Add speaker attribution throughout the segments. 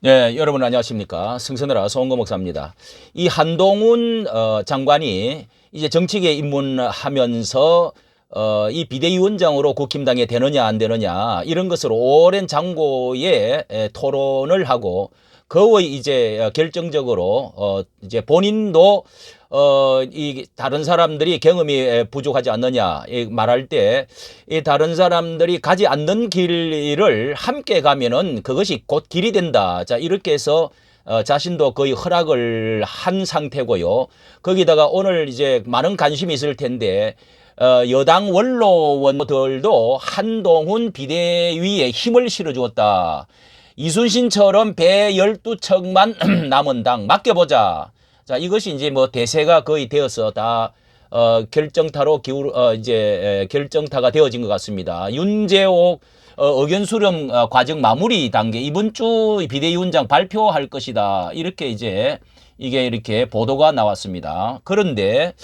Speaker 1: 네, 여러분 안녕하십니까. 승선이라 송은거 목사입니다. 이 한동훈 어, 장관이 이제 정치계 입문하면서 어, 이 비대위원장으로 국힘당에 되느냐 안 되느냐 이런 것을 오랜 장고에 에, 토론을 하고 거의 이제 결정적으로 어, 이제 본인도 어, 이 다른 사람들이 경험이 에, 부족하지 않느냐 이 말할 때 이 다른 사람들이 가지 않는 길을 함께 가면은 그것이 곧 길이 된다. 자, 이렇게 해서 어, 자신도 거의 허락을 한 상태고요. 거기다가 오늘 이제 많은 관심이 있을 텐데 어, 여당 원로원들도 한동훈 비대위에 힘을 실어주었다. 이순신처럼 배 12척만 남은 당 맡겨보자. 자, 이것이 이제 뭐 대세가 거의 되어서 다 어, 결정타로 기울, 어, 이제 에, 결정타가 되어진 것 같습니다. 윤재옥 어, 의견 수렴 어, 과정 마무리 단계 이번 주 비대위원장 발표할 것이다. 이렇게 이제 이게 이렇게 보도가 나왔습니다. 그런데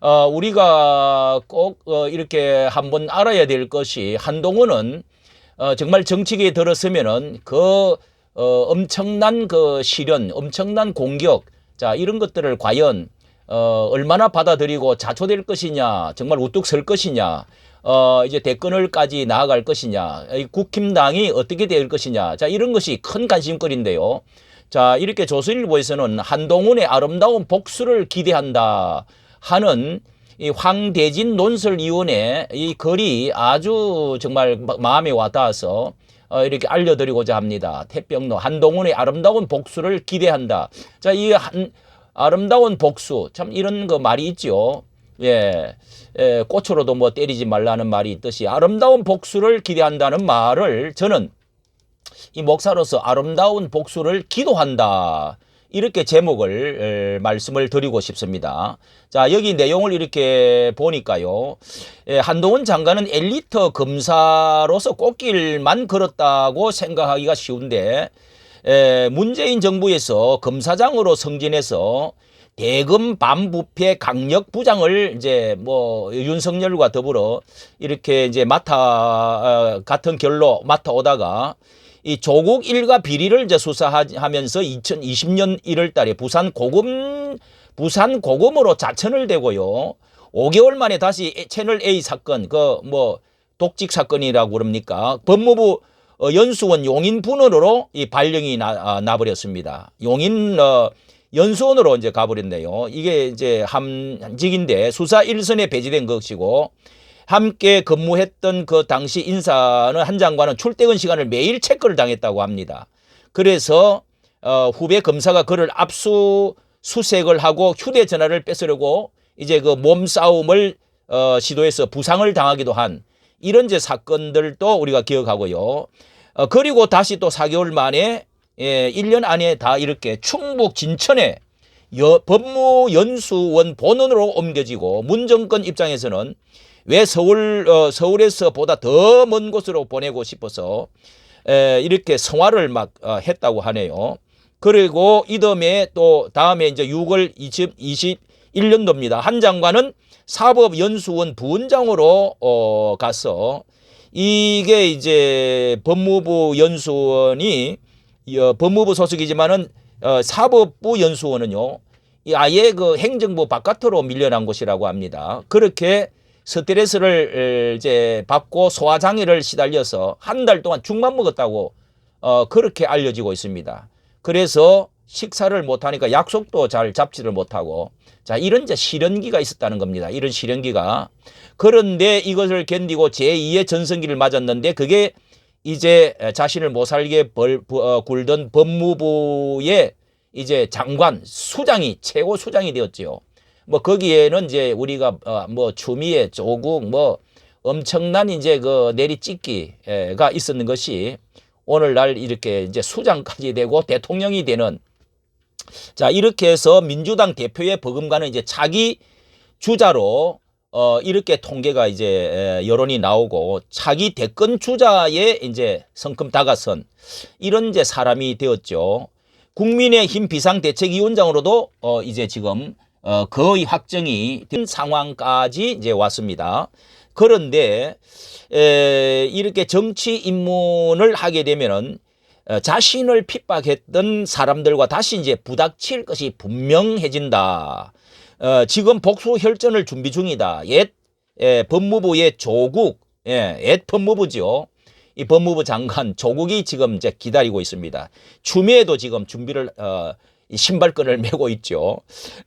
Speaker 1: 어, 우리가 꼭 어, 이렇게 한번 알아야 될 것이 한동훈은 어, 정말 정치계에 들었으면은 그 어, 엄청난 그 시련, 엄청난 공격, 자 이런 것들을 과연 어, 얼마나 받아들이고 자초될 것이냐, 정말 우뚝 설 것이냐, 어, 이제 대권을까지 나아갈 것이냐, 이 국힘당이 어떻게 될 것이냐, 자 이런 것이 큰 관심거리인데요. 자 이렇게 조선일보에서는 한동훈의 아름다운 복수를 기대한다 하는 이 황대진 논설위원회 이 글이 아주 정말 마- 마음에 와닿아서 어, 이렇게 알려드리고자 합니다. 태평로 한동훈의 아름다운 복수를 기대한다. 자, 이 한, 아름다운 복수 참 이런 거 말이 있죠. 예, 예, 꽃으로도 뭐 때리지 말라는 말이 있듯이 아름다운 복수를 기대한다는 말을 저는 이 목사로서 아름다운 복수를 기도한다. 이렇게 제목을 에, 말씀을 드리고 싶습니다. 자, 여기 내용을 이렇게 보니까요. 에, 한동훈 장관은 엘리트 검사로서 꽃길만 걸었다고 생각하기가 쉬운데 에, 문재인 정부에서 검사장으로 승진해서 대금 반부패 강력 부장을 이제 뭐 윤석열과 더불어 이렇게 이제 맡아 어, 같은 결로 맡아 오다가 이 조국 일가 비리를 이제 수사하면서 2020년 1월 달에 부산 고금 부산 고금으로 자천을 되고요. 5개월 만에 다시 채널 A 사건 그 뭐 독직 사건이라고 그럽니까? 법무부 어, 연수원 용인 분원으로 이 발령이 나, 아, 나버렸습니다. 용인 어, 연수원으로 이제 가버렸네요. 이게 이제 함직인데 수사 일선에 배제된 것이고 함께 근무했던 그 당시 인사는 한 장관은 출퇴근 시간을 매일 체크를 당했다고 합니다. 그래서 어, 후배 검사가 그를 압수 수색을 하고 휴대전화를 뺏으려고 이제 그 몸싸움을 어, 시도해서 부상을 당하기도 한 이런 이제 사건들도 우리가 기억하고요. 어, 그리고 다시 또 4개월 만에 예, 1년 안에 다 이렇게 충북 진천에 여, 법무연수원 본원으로 옮겨지고 문정권 입장에서는 왜 서울 어, 서울에서 보다 더 먼 곳으로 보내고 싶어서 에, 이렇게 성화를 막 어, 했다고 하네요. 그리고 이듬해 또 다음에 이제 6월 20, 21년도입니다. 한 장관은 사법연수원 부원장으로 어, 가서 이게 이제 법무부 연수원이 어, 법무부 소속이지만은 어, 사법부 연수원은요. 이 아예 그 행정부 바깥으로 밀려난 곳이라고 합니다. 그렇게 스트레스를 에, 이제 받고 소화장애를 시달려서 한 달 동안 죽만 먹었다고 어, 그렇게 알려지고 있습니다. 그래서 식사를 못하니까 약속도 잘 잡지를 못하고 자 이런 이제 실현기가 있었다는 겁니다. 이런 실현기가 그런데 이것을 견디고 제2의 전성기를 맞았는데 그게 이제 자신을 못 살게 벌, 부- 어, 굴던 법무부의 이제 장관 수장이 최고 수장이 되었지요. 뭐 거기에는 이제 우리가 어, 뭐 추미애 조국 뭐 엄청난 이제 그 내리찍기가 있었는 것이 오늘날 이렇게 이제 수장까지 되고 대통령이 되는 자 이렇게 해서 민주당 대표의 버금가는 이제 차기 주자로 어 이렇게 통계가 이제 에, 여론이 나오고 차기 대권 주자의 이제 성큼 다가선 이런 이제 사람이 되었죠. 국민의힘 비상대책위원장으로도 어 이제 지금 어 거의 확정이 된 상황까지 이제 왔습니다. 그런데 에 이렇게 정치 입문을 하게 되면은 어, 자신을 핍박했던 사람들과 다시 이제 부닥칠 것이 분명해진다. 어, 지금 복수 혈전을 준비 중이다. 옛 예, 법무부의 조국, 예, 옛 법무부죠. 이 법무부 장관 조국이 지금 이제 기다리고 있습니다. 추미애도 지금 준비를 어, 이 신발끈을 메고 있죠.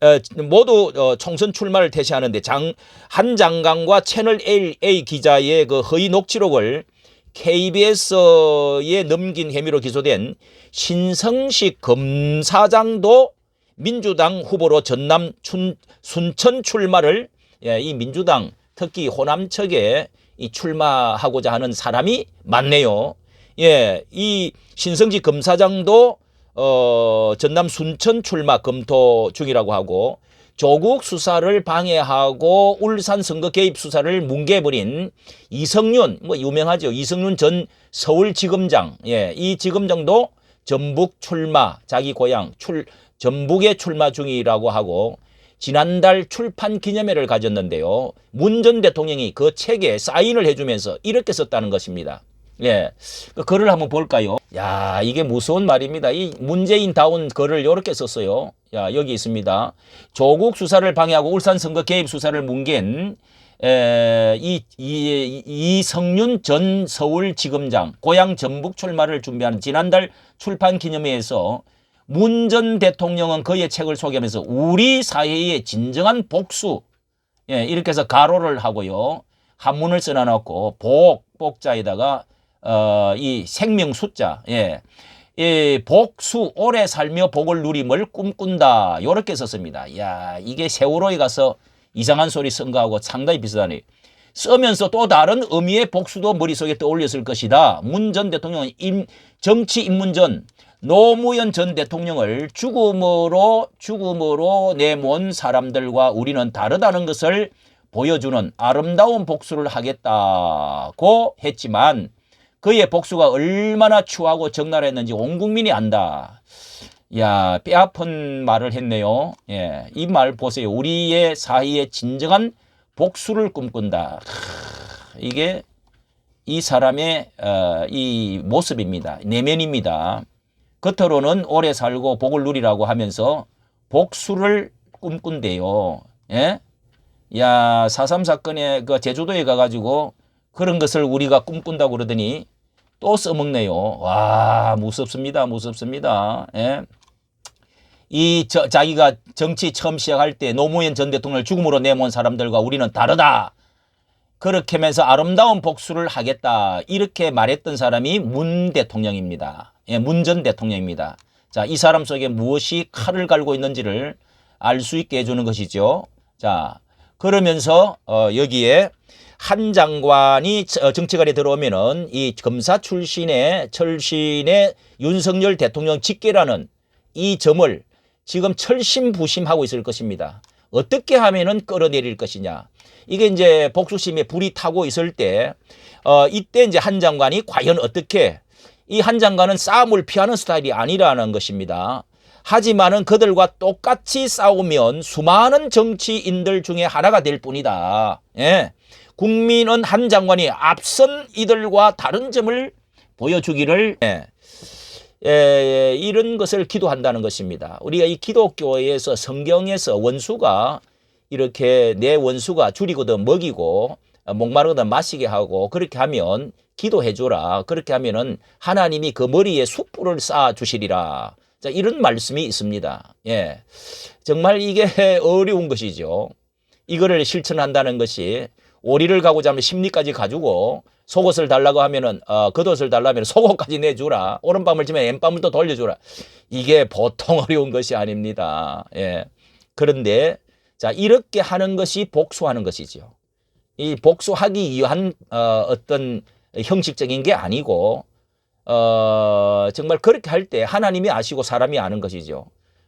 Speaker 1: 어, 모두 어, 총선 출마를 태시하는데 장, 한 장관과 채널 A, 기자의 그 허위 녹취록을 KBS에 넘긴 혐의로 기소된 신성식 검사장도 민주당 후보로 전남 춘, 순천 출마를 예, 이 민주당 특히 호남 측에 이 출마하고자 하는 사람이 많네요. 예, 이 신성직 검사장도 어, 전남 순천 출마 검토 중이라고 하고 조국 수사를 방해하고 울산 선거 개입 수사를 뭉개버린 이성윤 뭐 유명하죠 이성윤 전 서울지검장 예, 이 지검장도 전북 출마 자기 고향 출 전북에 출마 중이라고 하고 지난달 출판 기념회를 가졌는데요. 문 전 대통령이 그 책에 사인을 해주면서 이렇게 썼다는 것입니다. 예. 그 글을 한번 볼까요? 야, 이게 무서운 말입니다. 이 문재인다운 글을 이렇게 썼어요. 야, 여기 있습니다. 조국 수사를 방해하고 울산 선거 개입 수사를 뭉갠 에, 이, 이, 이성윤 전 서울지검장 고향 전북 출마를 준비하는 지난달 출판 기념회에서 문 전 대통령은 그의 책을 소개하면서 우리 사회의 진정한 복수 예, 이렇게 해서 가로를 하고요. 한문을 써놔놓고 복, 복자에다가 어, 이 생명 숫자, 예. 이 복수 오래 살며 복을 누림을 꿈꾼다. 요렇게 썼습니다. 야, 이게 세월호에 가서 이상한 소리 쓴 거하고 상당히 비슷하네. 쓰면서 또 다른 의미의 복수도 머릿속에 떠올렸을 것이다. 문 전 대통령은 임, 정치 입문 전 노무현 전 대통령을 죽음으로 죽음으로 내몬 사람들과 우리는 다르다는 것을 보여주는 아름다운 복수를 하겠다고 했지만 그의 복수가 얼마나 추하고 적나라했는지 온 국민이 안다. 야, 뼈아픈 말을 했네요. 예, 이 말 보세요. 우리의 사이의 진정한 복수를 꿈꾼다. 크, 이게 이 사람의 어, 이 모습입니다. 내면입니다. 겉으로는 오래 살고 복을 누리라고 하면서 복수를 꿈꾼대요. 예? 야, 4.3 사건에 그 제주도에 가가지고 그런 것을 우리가 꿈꾼다고 그러더니 또 써먹네요. 와, 무섭습니다. 무섭습니다. 예? 이 저, 자기가 정치 처음 시작할 때 노무현 전 대통령을 죽음으로 내몬 사람들과 우리는 다르다. 그렇게 하면서 아름다운 복수를 하겠다. 이렇게 말했던 사람이 문 대통령입니다. 예, 문 전 대통령입니다. 자, 이 사람 속에 무엇이 칼을 갈고 있는지를 알 수 있게 해주는 것이죠. 자, 그러면서 어, 여기에 한 장관이 어, 정치관에 들어오면은 이 검사 출신의 철신의 윤석열 대통령 직계라는 이 점을 지금 철심부심하고 있을 것입니다. 어떻게 하면은 끌어내릴 것이냐. 이게 이제 복수심에 불이 타고 있을 때, 어, 이때 이제 한 장관이 과연 어떻게 이 한 장관은 싸움을 피하는 스타일이 아니라는 것입니다. 하지만은 그들과 똑같이 싸우면 수많은 정치인들 중에 하나가 될 뿐이다. 예. 국민은 한 장관이 앞선 이들과 다른 점을 보여주기를 예. 예, 이런 것을 기도한다는 것입니다. 우리가 이 기독교에서 성경에서 원수가 이렇게 내 원수가 줄이거든 먹이고 목마르거든 마시게 하고 그렇게 하면 기도해 줘라. 그렇게 하면은 하나님이 그 머리에 숯불을 쌓아 주시리라. 자, 이런 말씀이 있습니다. 예. 정말 이게 어려운 것이죠. 이거를 실천한다는 것이 오리를 가고자 하면 심리까지 가지고 속옷을 달라고 하면은 어, 겉옷을 달라면 속옷까지 내주라. 오른밤을 지면 왼밤을 또 돌려주라. 이게 보통 어려운 것이 아닙니다. 예. 그런데 자 이렇게 하는 것이 복수하는 것이죠. 이 복수하기 위한 어, 어떤 형식적인 게 아니고 어, 정말 그렇게 할 때 하나님이 아시고 사람이 아는 것이죠.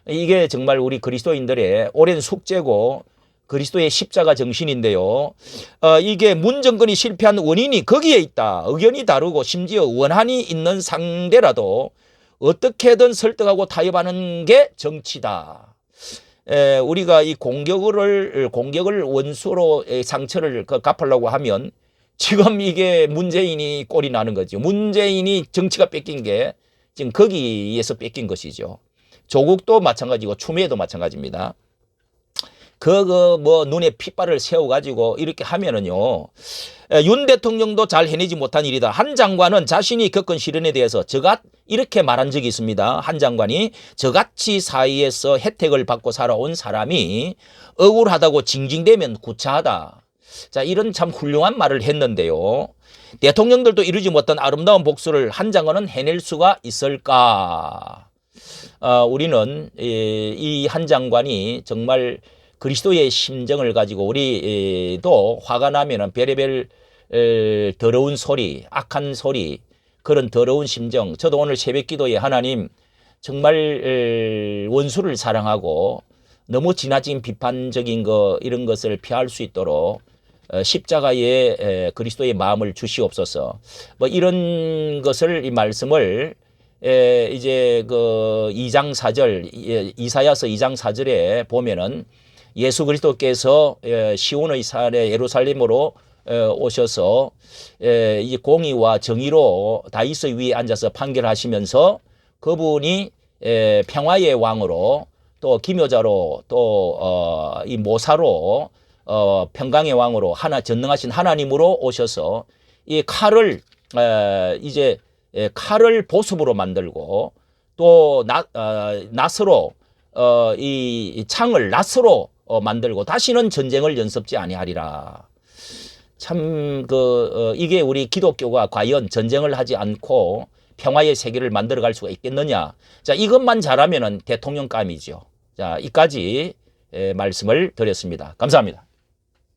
Speaker 1: 이게 정말 우리 그리스도인들의 오랜 숙제고 그리스도의 십자가 정신인데요. 어, 이게 문정권이 실패한 원인이 거기에 있다. 의견이 다르고 심지어 원한이 있는 상대라도 어떻게든 설득하고 타협하는 게 정치다. 에, 우리가 이 공격을 공격을 원수로 상처를 그 갚으려고 하면 지금 이게 문재인이 꼴이 나는 거죠. 문재인이 정치가 뺏긴 게 지금 거기에서 뺏긴 것이죠. 조국도 마찬가지고 추미애도 마찬가지입니다. 그거 뭐 눈에 핏발을 세워가지고 이렇게 하면은요 에, 윤 대통령도 잘 해내지 못한 일이다. 한 장관은 자신이 겪은 시련에 대해서 저같 이렇게 말한 적이 있습니다. 한 장관이 저같이 사이에서 혜택을 받고 살아온 사람이 억울하다고 징징대면 구차하다. 자 이런 참 훌륭한 말을 했는데요. 대통령들도 이루지 못한 아름다운 복수를 한 장관은 해낼 수가 있을까? 어, 우리는 이 한 장관이 정말 그리스도의 심정을 가지고 우리도 화가 나면은 별의별 에, 더러운 소리, 악한 소리, 그런 더러운 심정. 저도 오늘 새벽 기도에 하나님 정말 에, 원수를 사랑하고 너무 지나친 비판적인 거 이런 것을 피할 수 있도록 어, 십자가에 에, 그리스도의 마음을 주시옵소서. 뭐 이런 것을 이 말씀을 에, 이제 그 2장 4절 이사야서 2장 4절에 보면은 예수 그리스도께서 에, 시온의 산에 예루살렘으로 에, 오셔서 에, 이 공의와 정의로 다윗의 위에 앉아서 판결하시면서 그분이 에, 평화의 왕으로 또 기묘자로 또 어, 이 모사로 어, 평강의 왕으로 하나 전능하신 하나님으로 오셔서 이 칼을 에, 이제 에, 칼을 보습으로 만들고 또 나, 어, 낫으로 어, 이, 이 창을 낫으로 어, 만들고 다시는 전쟁을 연습지 아니하리라. 참 그 어, 이게 우리 기독교가 과연 전쟁을 하지 않고 평화의 세계를 만들어갈 수가 있겠느냐? 자 이것만 잘하면은 대통령감이죠. 자 이까지 에, 말씀을 드렸습니다. 감사합니다.